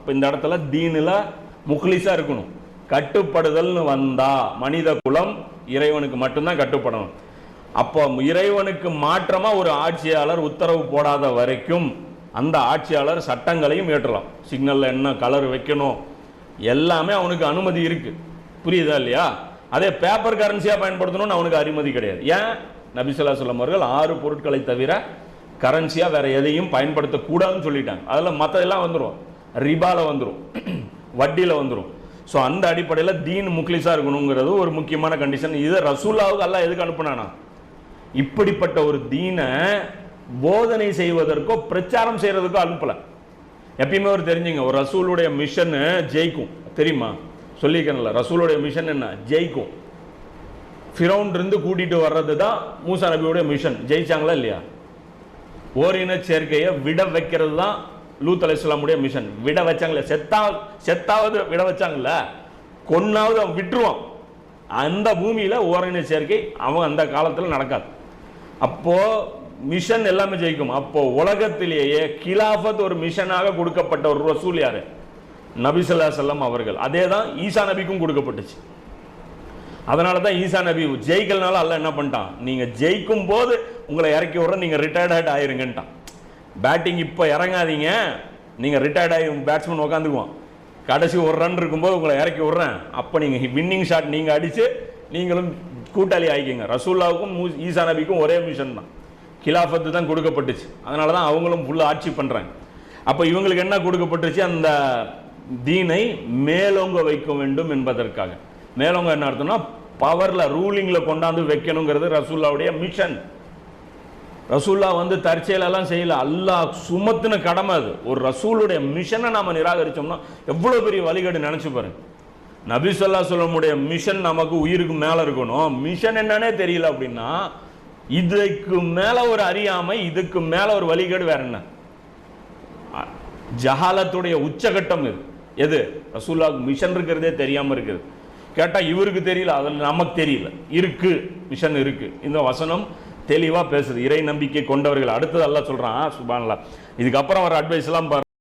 இப்போ இந்த இடத்துல தீனில் முக்லிஸாக இருக்கணும். கட்டுப்படுதல்னு வந்தா மனித குலம் இறைவனுக்கு மட்டும்தான் கட்டுப்படணும். அப்போ இறைவனுக்கு மாற்றமாக ஒரு ஆட்சியாளர் உத்தரவு போடாத வரைக்கும் அந்த ஆட்சியாளர் சட்டங்களையும் ஏற்றலாம் சிக்னலில் என்ன கலர் வைக்கணும்? எல்லாமே அவனுக்கு அனுமதி இருக்குது புரியுதா இல்லையா? அதே பேப்பர் கரன்சியாக பயன்படுத்தணும்னு அவனுக்கு அனுமதி கிடையாது. ஏன்? நபிசுல்லா சொல்லம் அவர்கள் ஆறு பொருட்களை தவிர கரன்சியாக வேறு எதையும் பயன்படுத்தக்கூடாதுன்னு சொல்லிட்டாங்க. அதில் மற்றதெல்லாம் வந்துடும் ரிபாவில் வந்துடும் வட்டியில் வந்துடும் ஸோ அந்த அடிப்படையில் தீன் முக்லிஸாக இருக்கணுங்கிறது ஒரு முக்கியமான கண்டிஷன் இதை ரசூல்லாவுக்கு அல்லாஹ் எதுக்கு அனுப்புனானா? இப்படிப்பட்ட ஒரு தீனை போதனை செய்வதற்கோ பிரச்சாரம் செய்கிறதுக்கோ அனுப்பலை. எப்பயுமே ஒரு தெரிஞ்சுங்க ஒரு ரசூலுடைய மிஷன் ஜெயிக்கும். தெரியுமா? சொல்லியிருக்கேன்ல ரசூலுடைய மிஷன் என்ன? ஜெயிக்கும். ஃபிரௌன் இருந்து வர்றது தான் மூசா நபியுடைய மிஷன் ஜெயிச்சாங்களா இல்லையா? ஓரின சேர்க்கையை விட வைக்கிறது தான் லூத் அலைஹிஸ்ஸலாமுடைய மிஷன் விட வச்சாங்களே செத்தா செத்தாவது விட வச்சாங்கல்ல. கொன்னாவது அவன் விட்டுருவான். அந்த பூமியில் ஓரின சேர்க்கை அவன் அந்த காலத்தில் நடக்காது. அப்போது மிஷன் எல்லாமே ஜெயிக்கும். அப்போது உலகத்திலேயே கிலாஃபத் ஒரு மிஷனாக கொடுக்கப்பட்ட ஒரு ரசூல் யார்? நபிசல்லா செல்லம் அவர்கள். அதே தான் ஈசா நபிக்கும் கொடுக்கப்பட்டுச்சு. அதனால தான் ஈசா நபி ஜெயிக்கலனால அல்ல என்ன பண்ணிட்டான்? நீங்கள் ஜெயிக்கும் போது உங்களை இறக்கி விட்ற நீங்கள் ரிட்டையர்ட் ஆயிருங்கன்ட்டான் பேட்டிங் இப்போ இறங்காதீங்க. நீங்கள் ரிட்டையர்ட் ஆகி பேட்ஸ்மேன் உட்காந்துக்குவோம் கடைசி ஒரு ரன் இருக்கும்போது உங்களை இறக்கி விட்றேன். அப்போ நீங்கள் வின்னிங் ஷாட் நீங்கள் அடித்து நீங்களும் கூட்டாளி ஆகிக்கங்க. ரசூல்லாவுக்கும் மூ- ஈசா நபிக்கும் ஒரே மிஷன் தான். கிலாஃபத்து தான் கொடுக்கப்பட்டுச்சு. அதனால தான் அவங்களும் ஃபுல்லாக ஆட்சி பண்ணுறாங்க அப்போ இவங்களுக்கு என்ன கொடுக்கப்பட்டுச்சு? அந்த தீனை மேலோங்க வைக்க வேண்டும் என்பதற்காக. மேலோங்க என்ன அர்த்தம்னா பவரில் ரூலிங்கில் கொண்டாந்து வைக்கணுங்கிறது ரசூல்லாவுடைய மிஷன் ரசூல்லா வந்து தற்செயலெல்லாம் செய்யல. அல்லாஹ் சுமத்துன கடமை அது. ஒரு ரசூலுடைய மிஷனை நாம் நிராகரிச்சோம்னா எவ்வளோ பெரிய வழிகேடு நினச்சி பாருங்க. நபி சொல்லா சொல்லமுடைய மிஷன் நமக்கு உயிருக்கு மேலே இருக்கணும். மிஷன் என்னன்னே தெரியல அப்படின்னா இதுக்கு மேலே ஒரு அறியாமை இதுக்கு மேலே ஒரு வழிகேடு வேற என்ன? ஜஹாலத்துடைய உச்சகட்டம் இது. எது? ரசூல்லாவுக்கு மிஷன் இருக்கிறதே தெரியாமல் இருக்குது. கேட்டால் இவருக்கு தெரியல அதில் நமக்கு தெரியல. இருக்கு மிஷன் இருக்கு. இந்த வசனம் தெளிவா பேசுது. இறை நம்பிக்கை கொண்டவர்கள். அடுத்தது அல்ல சொல்றான் சுபான்லா இதுக்கப்புறம் வர அட்வைஸ் எல்லாம் பாரு